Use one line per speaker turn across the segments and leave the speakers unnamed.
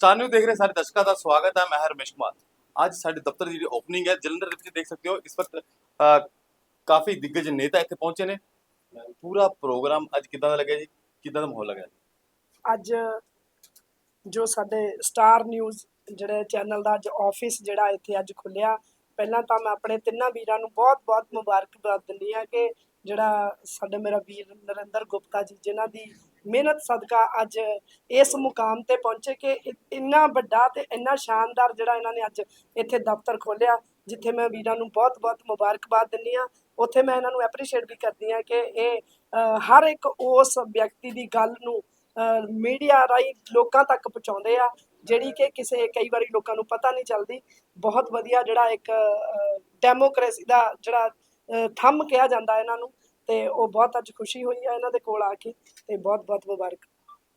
Star news ਦੇਖ ਰਹੇ ਸਾਰੇ ਦਰਸ਼ਕਾਂ ਦਾ ਸਵਾਗਤ ਹੈ, ਮੈਂ ਹਾਂ ਕੁਮਾਰ। ਅੱਜ ਸਾਡੇ ਦਫ਼ਤਰ ਦੀ ਜਿਹੜੀ ਓਪਨਿੰਗ ਹੈ, ਜਲੰਧਰ ਦੇ ਵਿੱਚ ਦੇਖ ਸਕਦੇ ਹੋ, ਇਸ ਵਕਤ ਕਾਫੀ ਦਿੱਗਜ ਨੇਤਾ ਇੱਥੇ ਪਹੁੰਚੇ ਨੇ। ਪੂਰਾ ਪ੍ਰੋਗਰਾਮ ਅੱਜ ਕਿਦਾਂ ਦਾ ਲੱਗਿਆ ਜੀ? ਕਿਦਾਂ ਦਾ ਮਾਹੌਲ ਲੱਗਿਆ
ਅੱਜ ਜੋ ਸਾਡੇ ਸਟਾਰ ਨਿਊਜ਼ ਜਿਹੜੇ ਚੈਨਲ ਦਾ ਅੱਜ ਆਫਿਸ ਜਿਹੜਾ ਇੱਥੇ ਅੱਜ ਖੁੱਲਿਆ ਪਹਿਲਾਂ ਤਾਂ ਮੈਂ ਆਪਣੇ ਤਿੰਨਾਂ ਵੀਰਾਂ ਨੂੰ ਬਹੁਤ-ਬਹੁਤ ਮੁਬਾਰਕਬਾਦ ਦਿੰਦੀ ਆ ਕਿ ਜਿਹੜਾ ਸਾਡੇ ਮੇਰਾ ਵੀਰ ਨਰਿੰਦਰ ਗੁਪਤਾ ਜੀ, ਜਿਨ੍ਹਾਂ ਦੀ ਮਿਹਨਤ, ਸਦਕਾ ਅੱਜ ਇਸ ਮੁਕਾਮ ਤੇ ਪਹੁੰਚੇ ਕਿ ਇੰਨਾ ਵੱਡਾ ਤੇ ਇੰਨਾ ਸ਼ਾਨਦਾਰ ਜਿਹੜਾ ਇਹਨਾਂ ਨੇ ਅੱਜ ਇੱਥੇ ਦਫ਼ਤਰ ਖੋਲਿਆ ਜਿੱਥੇ ਮੈਂ ਵੀਰਾਂ ਨੂੰ ਬਹੁਤ-ਬਹੁਤ ਮੁਬਾਰਕਬਾਦ ਦਿੰਦੀ ਆ ਉੱਥੇ ਮੈਂ ਇਹਨਾਂ ਨੂੰ ਐਪਰੀਸ਼ੀਏਟ ਵੀ ਕਰਦੀ ਆ ਕਿ ਇਹ ਹਰ ਇੱਕ ਉਸ ਵਿਅਕਤੀ ਦੀ ਗੱਲ ਨੂੰ ਮੀਡੀਆ ਰਾਹੀਂ ਲੋਕਾਂ ਤੱਕ ਪਹੁੰਚਾਉਂਦੇ ਆ, ਜਿਹੜੀ ਕਿ ਕਿਸੇ, ਕਈ ਵਾਰੀ ਲੋਕਾਂ ਨੂੰ ਪਤਾ ਨਹੀਂ ਚੱਲਦੀ। ਬਹੁਤ ਵਧੀਆ ਜਿਹੜਾ ਇੱਕ ਡੈਮੋਕ੍ਰੇਸੀ ਦਾ ਜਿਹੜਾ ਥੰਮ ਕਿਹਾ ਜਾਂਦਾ ਇਹਨਾਂ ਨੂੰ। ਤੇ ਉਹ ਬਹੁਤ ਅੱਜ ਖੁਸ਼ੀ ਹੋਈ ਆ ਇਹਨਾਂ ਦੇ ਕੋਲ ਆ ਕੇ ਤੇ ਬਹੁਤ ਬਹੁਤ ਮੁਬਾਰਕ।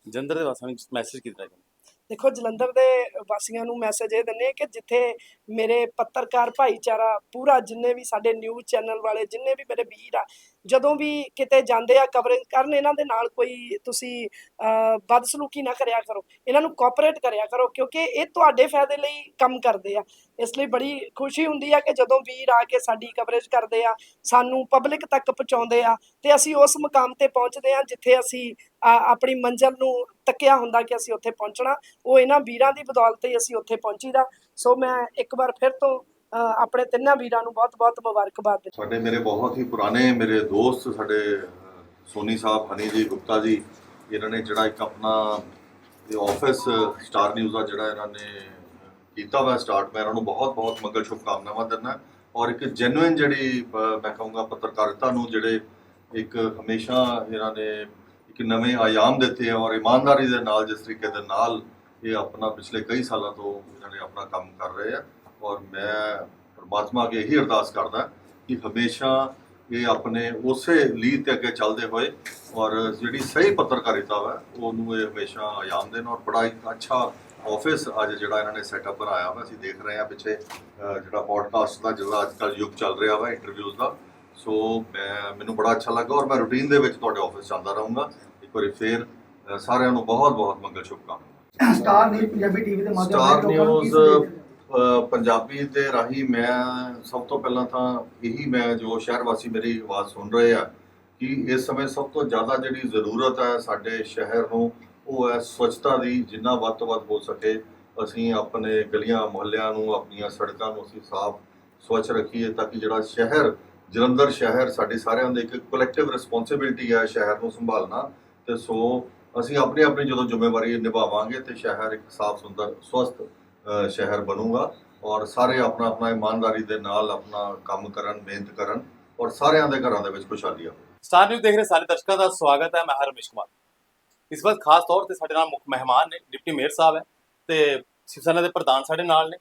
ਜਲੰਧਰ ਦੇ ਵਾਸੀਆਂ ਨੂੰ ਮੈਸੇਜ ਕੀਤਾ ਗਿਆ?
ਦੇਖੋ ਜਲੰਧਰ ਦੇ ਵਾਸੀਆਂ ਨੂੰ ਮੈਸੇਜ ਇਹ ਦਿੰਦੇ ਕਿ ਜਿੱਥੇ ਮੇਰੇ ਪੱਤਰਕਾਰ ਭਾਈਚਾਰਾ ਪੂਰਾ ਜਿੰਨੇ ਵੀ ਸਾਡੇ ਨਿਊਜ਼ ਚੈਨਲ ਵਾਲੇ ਜਿੰਨੇ ਵੀ ਮੇਰੇ ਵੀਰ ਆ ਜਦੋਂ ਵੀ ਕਿਤੇ ਜਾਂਦੇ ਆ ਕਵਰੇਜ ਕਰਨ ਇਹਨਾਂ ਦੇ ਨਾਲ ਕੋਈ ਤੁਸੀਂ ਅਹ, ਬਦਸਲੂਕੀ ਨਾ ਕਰਿਆ ਕਰੋ। ਇਹਨਾਂ ਨੂੰ ਕੋਆਪਰੇਟ ਕਰਿਆ ਕਰੋ ਕਿਉਂਕਿ ਇਹ ਤੁਹਾਡੇ ਫਾਇਦੇ ਲਈ ਕੰਮ ਕਰਦੇ ਆ। ਇਸ ਲਈ ਬੜੀ ਖੁਸ਼ੀ ਹੁੰਦੀ ਆ ਕਿ ਜਦੋਂ ਵੀਰ ਆ ਕੇ ਸਾਡੀ ਕਵਰੇਜ ਕਰਦੇ ਆ ਸਾਨੂੰ ਪਬਲਿਕ ਤੱਕ ਪਹੁੰਚਾਉਂਦੇ ਆ ਤੇ ਅਸੀਂ ਉਸ ਮੁਕਾਮ ਤੇ ਪਹੁੰਚਦੇ ਆ ਜਿੱਥੇ ਅਸੀਂ ਆਪਣੀ ਮੰਜ਼ਲ ਨੂੰ ਤੱਕਿਆ ਹੁੰਦਾ ਕਿ ਅਸੀਂ ਉੱਥੇ ਪਹੁੰਚਣਾ, ਉਹ ਇਹਨਾਂ ਵੀਰਾਂ ਦੀ ਬਦੌਲਤ ਹੀ ਅਸੀਂ ਉੱਥੇ ਪਹੁੰਚੀਦਾ। ਸੋ ਮੈਂ ਇੱਕ ਵਾਰ ਫਿਰ ਤੋਂ ਆਪਣੇ ਤਿੰਨਾਂ ਵੀਰਾਂ ਨੂੰ ਬਹੁਤ-ਬਹੁਤ ਮੁਬਾਰਕਬਾਦ
ਸਾਡੇ ਮੇਰੇ ਬਹੁਤ ਹੀ ਪੁਰਾਣੇ ਮੇਰੇ ਦੋਸਤ, ਸਾਡੇ ਸੋਨੀ ਸਾਹਿਬ, ਹਨੀ ਜੀ, ਗੁਪਤਾ ਜੀ, ਇਹਨਾਂ ਨੇ ਜਿਹੜਾ ਇੱਕ ਆਪਣਾ ਇਹ ਆਫਿਸ ਸਟਾਰ ਨਿਊਜ਼ ਦਾ ਜਿਹੜਾ ਇਹਨਾਂ ਨੇ ਕੀਤਾ ਵਾ ਸਟਾਰਟ ਮੈਂ ਇਹਨਾਂ ਨੂੰ ਬਹੁਤ ਬਹੁਤ ਮੰਗਲ ਸ਼ੁਭਕਾਮਨਾਵਾਂ ਦਿੰਦਾ। ਔਰ ਇੱਕ ਜੈਨੂਇਨ ਜਿਹੜੀ ਮੈਂ ਕਹੂੰਗਾ ਪੱਤਰਕਾਰਿਤਾ ਨੂੰ, ਜਿਹੜੇ ਇੱਕ ਹਮੇਸ਼ਾ ਇਹਨਾਂ ਨੇ ਇੱਕ ਨਵੇਂ ਆਯਾਮ ਦਿੱਤੇ ਆ ਔਰ ਇਮਾਨਦਾਰੀ ਦੇ ਨਾਲ, ਜਿਸ ਤਰੀਕੇ ਦੇ ਨਾਲ ਇਹ ਆਪਣਾ ਪਿਛਲੇ ਕਈ ਸਾਲਾਂ ਤੋਂ ਇਹਨਾਂ ਨੇ ਆਪਣਾ ਕੰਮ ਕਰ ਰਹੇ ਆ। ਔਰ ਮੈਂ ਪਰਮਾਤਮਾ ਅੱਗੇ ਇਹੀ ਅਰਦਾਸ ਕਰਦਾ ਕਿ ਹਮੇਸ਼ਾ ਇਹ ਆਪਣੇ ਉਸੇ ਲੀਡ ਤੇ ਅੱਗੇ ਚੱਲਦੇ ਹੋਏ ਔਰ ਜਿਹੜੀ ਸਹੀ ਪੱਤਰਕਾਰਿਤਾ ਵਾ, ਉਹਨੂੰ ਇਹ ਹਮੇਸ਼ਾ ਆਯਾਮ ਦੇਣ। ਔਰ ਬੜਾ ਇੱਕ ਅੱਛਾ ਆਫਿਸ ਅੱਜ ਜਿਹੜਾ ਇਹਨਾਂ ਨੇ ਸੈਟਅਪ ਬਣਾਇਆ ਵਾ, ਅਸੀਂ ਦੇਖ ਰਹੇ ਹਾਂ ਪਿੱਛੇ ਜਿਹੜਾ ਪੋਡਕਾਸਟ ਦਾ, ਜਿਹੜਾ ਅੱਜ ਕੱਲ੍ਹ ਯੁੱਗ ਚੱਲ ਰਿਹਾ ਵਾ ਇੰਟਰਵਿਊਜ਼ ਦਾ। ਸੋ ਮੈਂ ਮੈਨੂੰ ਬੜਾ ਅੱਛਾ ਲੱਗਾ ਔਰ ਮੈਂ ਰੂਟੀਨ ਦੇ ਵਿੱਚ ਤੁਹਾਡੇ ਆਫਿਸ ਜਾਂਦਾ ਰਹੂੰਗਾ। ਇੱਕ ਵਾਰੀ ਫੇਰ ਸਾਰਿਆਂ ਨੂੰ ਬਹੁਤ ਬਹੁਤ ਮੰਗਲ ਸ਼ੁਭਕਾਮਨਾਵਾਂ।
ਸਟਾਰ ਨਿਊਜ਼ ਪੰਜਾਬੀ ਟੀਵੀ ਦੇ ਮਾਧਿਅਮ
ਸਟਾਰ ਨਿਊਜ਼ ਪੰਜਾਬੀ ਦੇ ਰਾਹੀਂ ਮੈਂ ਸਭ ਤੋਂ ਪਹਿਲਾਂ ਤਾਂ ਇਹੀ ਮੈਂ ਜੋ ਸ਼ਹਿਰ ਵਾਸੀ ਮੇਰੀ ਆਵਾਜ਼ ਸੁਣ ਰਹੇ ਆ ਕਿ ਇਸ ਸਮੇਂ ਸਭ ਤੋਂ ਜ਼ਿਆਦਾ ਜਿਹੜੀ ਜ਼ਰੂਰਤ ਹੈ ਸਾਡੇ ਸ਼ਹਿਰ ਨੂੰ ਉਹ ਹੈ ਸਵੱਛਤਾ ਦੀ ਜਿੰਨਾ ਵੱਧ ਤੋਂ ਵੱਧ ਹੋ ਸਕੇ। ਅਸੀਂ ਆਪਣੇ ਗਲੀਆਂ ਮੁਹੱਲਿਆਂ ਨੂੰ ਆਪਣੀਆਂ ਸੜਕਾਂ ਨੂੰ ਅਸੀਂ ਸਾਫ਼ ਸਵੱਛ ਰੱਖੀਏ ਤਾਂ ਕਿ ਜਿਹੜਾ ਸ਼ਹਿਰ ਜਲੰਧਰ ਸ਼ਹਿਰ ਸਾਡੀ ਸਾਰਿਆਂ ਦੀ ਇੱਕ ਕਲੈਕਟਿਵ ਰਿਸਪੌਂਸਿਬਿਲਟੀ ਹੈ ਸ਼ਹਿਰ ਨੂੰ ਸੰਭਾਲਣਾ। ਤੇ ਸੋ ਅਸੀਂ ਆਪਣੀ ਆਪਣੀ ਜਦੋਂ ਜ਼ਿੰਮੇਵਾਰੀ ਨਿਭਾਵਾਂਗੇ ਤੇ ਸ਼ਹਿਰ ਇੱਕ ਸਾਫ਼, ਸੁੰਦਰ, ਸਵਸਥ ਸ਼ਹਿਰ ਬਣੂਗਾ ਔਰ ਸਾਰੇ ਆਪਣਾ ਆਪਣਾ ਇਮਾਨਦਾਰੀ ਦੇ ਨਾਲ ਆਪਣਾ ਕੰਮ ਕਰਨ, ਮਿਹਨਤ ਕਰਨ ਔਰ ਸਾਰਿਆਂ ਦੇ ਘਰਾਂ ਦੇ ਵਿੱਚ ਖੁਸ਼ਹਾਲੀ ਆਵੇ।
ਸਟਾਰ ਨਿਊਜ਼ ਦੇਖ ਰਹੇ ਸਾਰੇ ਦਰਸ਼ਕਾਂ ਦਾ ਸਵਾਗਤ ਹੈ, ਮੈਂ ਹਾਂ ਰਮੇਸ਼ ਕੁਮਾਰ। ਇਸ ਵਕਤ ਖਾਸ ਤੌਰ ਤੇ ਸਾਡੇ ਨਾਲ ਮੁੱਖ ਮਹਿਮਾਨ ਨੇ, ਡਿਪਟੀ ਮੇਅਰ ਸਾਹਿਬ ਹੈ ਤੇ ਸ਼ਿਵ ਸੈਨਾ ਦੇ ਪ੍ਰਧਾਨ ਸਾਡੇ ਨਾਲ ਨੇ।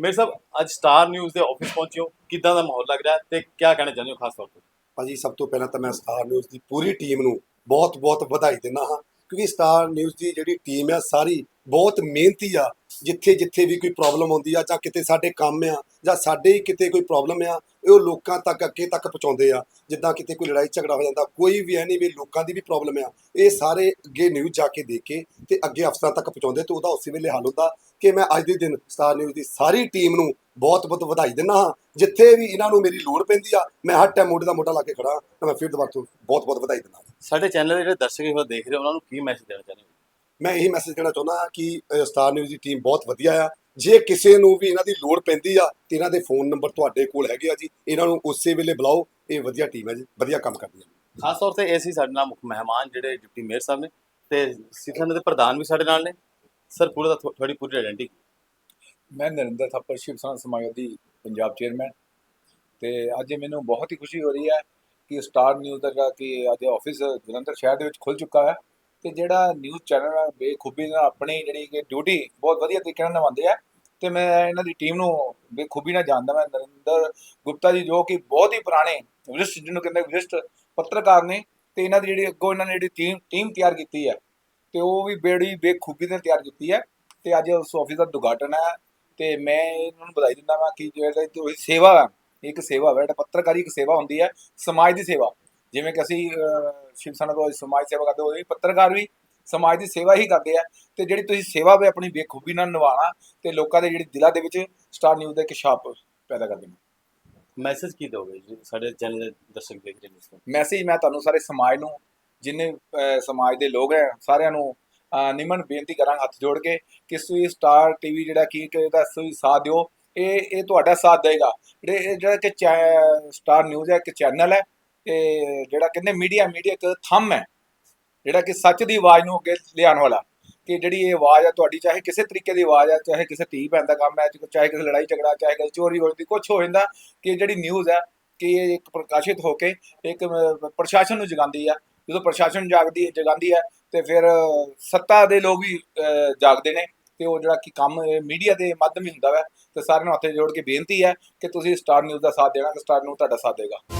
ਮੇਰੇ ਸਾਹਿਬ ਅੱਜ ਸਟਾਰ ਨਿਊਜ਼ ਦੇ ਆਫਿਸ ਪਹੁੰਚੇ ਹੋ ਕਿੱਦਾਂ ਦਾ ਮਾਹੌਲ ਲੱਗ ਰਿਹਾ ਹੈ ਤੇ ਕੀ ਕਹਿਣਾ ਚਾਹੁੰਦੇ ਹੋ ਖਾਸ ਤੌਰ ਤੇ?
ਭਾਜੀ, ਸਭ ਤੋਂ ਪਹਿਲਾਂ ਤਾਂ ਮੈਂ ਸਟਾਰ ਨਿਊਜ਼ ਦੀ ਪੂਰੀ ਟੀਮ ਨੂੰ ਬਹੁਤ-ਬਹੁਤ ਵਧਾਈ ਦਿੰਦਾ ਹਾਂ। ਕਿਉਂਕਿ ਸਟਾਰ ਨਿਊਜ਼ ਦੀ ਜਿਹੜੀ ਟੀਮ ਹੈ ਸਾਰੀ ਬਹੁਤ ਮਿਹਨਤੀ ਆ। ਜਿੱਥੇ ਜਿੱਥੇ ਵੀ ਕੋਈ ਪ੍ਰੋਬਲਮ ਆਉਂਦੀ ਆ ਜਾਂ ਕਿਤੇ ਸਾਡੇ ਕੰਮ ਆ ਜਾਂ ਸਾਡੇ ਹੀ ਕਿਤੇ ਕੋਈ ਪ੍ਰੋਬਲਮ ਆ ਇਹ ਉਹ ਲੋਕਾਂ ਤੱਕ ਅੱਗੇ ਤੱਕ ਪਹੁੰਚਾਉਂਦੇ ਆ। ਜਿੱਦਾਂ ਕਿਤੇ ਕੋਈ ਲੜਾਈ ਝਗੜਾ ਹੋ ਜਾਂਦਾ ਕੋਈ ਵੀ ਐ ਨਹੀਂ ਵੀ ਲੋਕਾਂ ਦੀ ਵੀ ਪ੍ਰੋਬਲਮ ਆ। ਇਹ ਸਾਰੇ ਅੱਗੇ ਨਿਊਜ਼ ਜਾ ਕੇ ਦੇ ਕੇ ਤੇ ਅੱਗੇ ਅਫਸਰਾਂ ਤੱਕ ਪਹੁੰਚਾਉਂਦੇ ਤੇ ਉਹਦਾ ਉਸੇ ਵੇਲੇ ਹੱਲ ਹੁੰਦਾ ਕਿ ਮੈਂ ਅੱਜ ਦੇ ਦਿਨ ਸਟਾਰ ਨਿਊਜ਼ ਦੀ ਸਾਰੀ ਟੀਮ ਨੂੰ ਬਹੁਤ-ਬਹੁਤ ਵਧਾਈ ਦਿੰਦਾ ਹਾਂ। ਜਿੱਥੇ ਵੀ ਇਹਨਾਂ ਨੂੰ ਮੇਰੀ ਲੋੜ ਪੈਂਦੀ ਆ ਮੈਂ ਹਰ ਟਾਈਮ ਮੋਢੇ ਦਾ ਮੋਢਾ ਲਾ ਕੇ ਖੜਾ ਤਾਂ ਮੈਂ ਫਿਰ ਦੁਬਾਰਾ ਤੋਂ ਬਹੁਤ-ਬਹੁਤ ਵਧਾਈ ਦਿੰਦਾ
ਸਾਡੇ ਚੈਨਲ ਦੇ ਜਿਹੜੇ ਦਰਸ਼ਕ ਇਹ ਦੇਖ ਰਹੇ ਉਹਨਾਂ ਨੂੰ ਕੀ ਮੈਸੇਜ ਦੇਣਾ ਚਾਹੁੰਦੇ
ਮੈਂ ਇਹੀ ਮੈਸੇਜ ਦੇਣਾ ਚਾਹੁੰਦਾ ਕਿ ਸਟਾਰ ਨਿਊਜ਼ ਦੀ ਟੀਮ ਬਹੁਤ ਵਧੀਆ ਆ। ਜੇ ਕਿਸੇ ਨੂੰ ਵੀ ਇਹਨਾਂ ਦੀ ਲੋੜ ਪੈਂਦੀ ਆ ਤੇ ਇਹਨਾਂ ਦੇ ਫੋਨ ਨੰਬਰ ਤੁਹਾਡੇ ਕੋਲ ਹੈਗੇ ਆ ਜੀ। ਇਹਨਾਂ ਨੂੰ ਉਸੇ ਵੇਲੇ ਬੁਲਾਓ। ਇਹ ਵਧੀਆ ਟੀਮ ਹੈ ਜੀ। ਵਧੀਆ ਕੰਮ ਕਰਦੀ ਹੈ
ਖਾਸ ਤੌਰ ਤੇ ਇਹ ਸੀ ਸਾਡੇ ਨਾਲ ਮੁੱਖ ਮਹਿਮਾਨ ਜਿਹੜੇ ਡਿਪਟੀ ਮੇਅਰ ਸਾਹਿਬ ਨੇ ਤੇ ਸਿੱਖਣ ਦੇ ਪ੍ਰਧਾਨ ਵੀ ਸਾਡੇ ਨਾਲ ਨੇ। ਸਰ ਪੂਰਾ ਦਾ ਥੋ- ਤੁਹਾਡੀ ਪੂਰੀ ਆਇਡੈਂਟੀ
ਮੈਂ ਨਰਿੰਦਰ ਥਾਪਰ ਸ਼ਿਵ ਸੈਨਾ ਸਮਾਜਵਾਦੀ ਪੰਜਾਬ ਚੇਅਰਮੈਨ ਤੇ ਅੱਜ ਮੈਨੂੰ ਬਹੁਤ ਹੀ ਖੁਸ਼ੀ ਹੋ ਰਹੀ ਹੈ ਕਿ ਸਟਾਰ ਨਿਊਜ਼ ਦਾ ਜਿਹੜਾ ਕਿ ਅੱਜ ਆਫਿਸ ਜਲੰਧਰ ਸ਼ਹਿਰ ਦੇ ਵਿੱਚ ਖੁੱਲ ਚੁੱਕਾ ਹੈ। ਤੇ ਜਿਹੜਾ ਨਿਊਜ਼ ਚੈਨਲ ਹੈ ਬੇਖੂਬੀ ਨਾਲ ਆਪਣੀ ਜਿਹੜੀ ਕਿ ਡਿਊਟੀ ਬਹੁਤ ਵਧੀਆ ਤਰੀਕੇ ਨਾਲ ਨਿਭਾਉਂਦੇ ਆ। ਤੇ ਮੈਂ ਇਹਨਾਂ ਦੀ ਟੀਮ ਨੂੰ ਬੇਖੂਬੀ ਨਾਲ ਜਾਣਦਾ ਮੈਂ ਨਰਿੰਦਰ ਗੁਪਤਾ ਜੀ ਜੋ ਕਿ ਬਹੁਤ ਹੀ ਪੁਰਾਣੇ ਵਿਸ਼ਿਸ਼ਟ, ਜਿਹਨੂੰ ਕਹਿੰਦੇ ਵਿਸ਼ਿਸ਼ਟ ਪੱਤਰਕਾਰ ਨੇ ਤੇ ਇਹਨਾਂ ਦੀ ਜਿਹੜੀ ਅੱਗੋਂ ਇਹਨਾਂ ਨੇ ਜਿਹੜੀ ਟੀਮ ਟੀਮ ਤਿਆਰ ਕੀਤੀ ਹੈ ਤੇ ਉਹ ਵੀ ਬੇੜੀ ਬੇਖੂਬੀ ਨਾਲ ਤਿਆਰ ਕੀਤੀ ਹੈ ਤੇ ਅੱਜ ਉਸ ਆਫਿਸ ਦਾ ਉਦਘਾਟਨ ਹੈ ਤੇ ਮੈਂ ਇਹਨਾਂ ਨੂੰ ਵਧਾਈ ਦਿੰਦਾ ਹਾਂ ਕਿ ਜਿਹੜਾ ਇਹ ਸੇਵਾ ਹੈ ਇੱਕ ਸੇਵਾ ਹੈ ਜਿਹੜਾ ਪੱਤਰਕਾਰੀ ਇੱਕ ਸੇਵਾ ਹੁੰਦੀ ਹੈ ਸਮਾਜ ਦੀ ਸੇਵਾ। ਜਿਵੇਂ ਕਿ ਅਸੀਂ ਸ਼ਿਵ ਸੈਨਾ ਤੋਂ ਸਮਾਜ ਸੇਵਾ ਕਰਦੇ ਹੋਏ ਪੱਤਰਕਾਰ ਵੀ ਸਮਾਜ ਦੀ ਸੇਵਾ ਹੀ ਕਰਦੇ ਆ ਤੇ ਜਿਹੜੀ ਤੁਸੀਂ ਸੇਵਾ ਵੀ ਆਪਣੀ ਬੇਖੂਬੀ ਨਾਲ ਨਿਭਾਉਣਾ ਤੇ ਲੋਕਾਂ ਦੇ ਜਿਹੜੀ ਦਿਲਾਂ ਦੇ ਵਿੱਚ ਸਟਾਰ ਨਿਊਜ਼ ਦਾ ਇੱਕ ਛਾਪ ਪੈਦਾ ਕਰ ਦੇਣਾ।
ਮੈਸੇਜ ਕੀ ਦੋਗੇ ਸਾਡੇ ਚੈਨਲ ਦੇ ਦਰਸ਼ਕ ਦੇਖ ਰਹੇ ਨੇ।
ਮੈਸੇਜ ਮੈਂ ਤੁਹਾਨੂੰ ਸਾਰੇ ਸਮਾਜ ਨੂੰ ਜਿੰਨੇ ਸਮਾਜ ਦੇ ਲੋਕ ਹੈ ਸਾਰਿਆਂ ਨੂੰ ਨਿਮਨ ਬੇਨਤੀ ਕਰਾਂਗਾ ਹੱਥ ਜੋੜ ਕੇ ਕਿ ਤੁਸੀਂ ਸਟਾਰ ਟੀਵੀ ਜਿਹੜਾ ਕੀ ਕਿ ਇਹਦਾ ਤੁਸੀਂ ਸਾਥ ਦਿਓ। ਇਹ ਇਹ ਤੁਹਾਡਾ ਸਾਥ ਦੇਗਾ। ਜਿਹੜੇ ਕਿ ਸਟਾਰ ਨਿਊਜ਼ ਹੈ ਇੱਕ ਚੈਨਲ ਹੈ ਤੇ ਜਿਹੜਾ ਕਹਿੰਦੇ ਮੀਡੀਆ ਮੀਡੀਆ ਇੱਕ ਥੰਮ ਹੈ, ਜਿਹੜਾ ਕਿ ਸੱਚ ਦੀ ਆਵਾਜ਼ ਨੂੰ ਅੱਗੇ ਲਿਆਉਣ ਵਾਲਾ, ਕਿ ਜਿਹੜੀ ਇਹ ਆਵਾਜ਼ ਆ ਤੁਹਾਡੀ, ਚਾਹੇ ਕਿਸੇ ਤਰੀਕੇ ਦੀ ਆਵਾਜ਼ ਹੈ ਚਾਹੇ ਕਿਸੇ ਧੀ ਭੈਣ ਦਾ ਕੰਮ ਹੈ, ਚਾਹੇ ਕਿਸੇ ਲੜਾਈ ਝਗੜਾ, ਚਾਹੇ ਕਿਸੇ ਚੋਰੀ ਹੋਈ ਕੁਝ ਹੋ ਜਾਂਦਾ, ਕਿ ਜਿਹੜੀ ਨਿਊਜ਼ ਹੈ ਕਿ ਇਹ ਇੱਕ ਪ੍ਰਕਾਸ਼ਿਤ ਹੋ ਕੇ ਇੱਕ ਪ੍ਰਸ਼ਾਸਨ ਨੂੰ ਜਗਾਉਂਦੀ ਆ, ਜਦੋਂ ਪ੍ਰਸ਼ਾਸਨ ਜਾਗਦੀ ਹੈ ਜਗਾਉਂਦੀ ਹੈ ਤੇ ਫਿਰ ਸੱਤਾ ਦੇ ਲੋਕ ਵੀ ਜਾਗਦੇ ਨੇ, ਤੇ ਉਹ ਜਿਹੜਾ ਕਿ ਕੰਮ ਮੀਡੀਆ ਦੇ ਮਾਧਿਅਮ ਹੀ ਹੁੰਦਾ ਵੈ, ਤੇ ਸਾਰਿਆਂ ਨੂੰ ਹੱਥ ਜੋੜ ਕੇ ਬੇਨਤੀ ਹੈ ਕਿ ਤੁਸੀਂ ਸਟਾਰ ਨਿਊਜ਼ ਦਾ ਸਾਥ ਦੇਣਾ, ਤੇ ਸਟਾਰ ਨਿਊਜ਼ ਤੁਹਾਡਾ ਸਾਥ ਦੇਗਾ।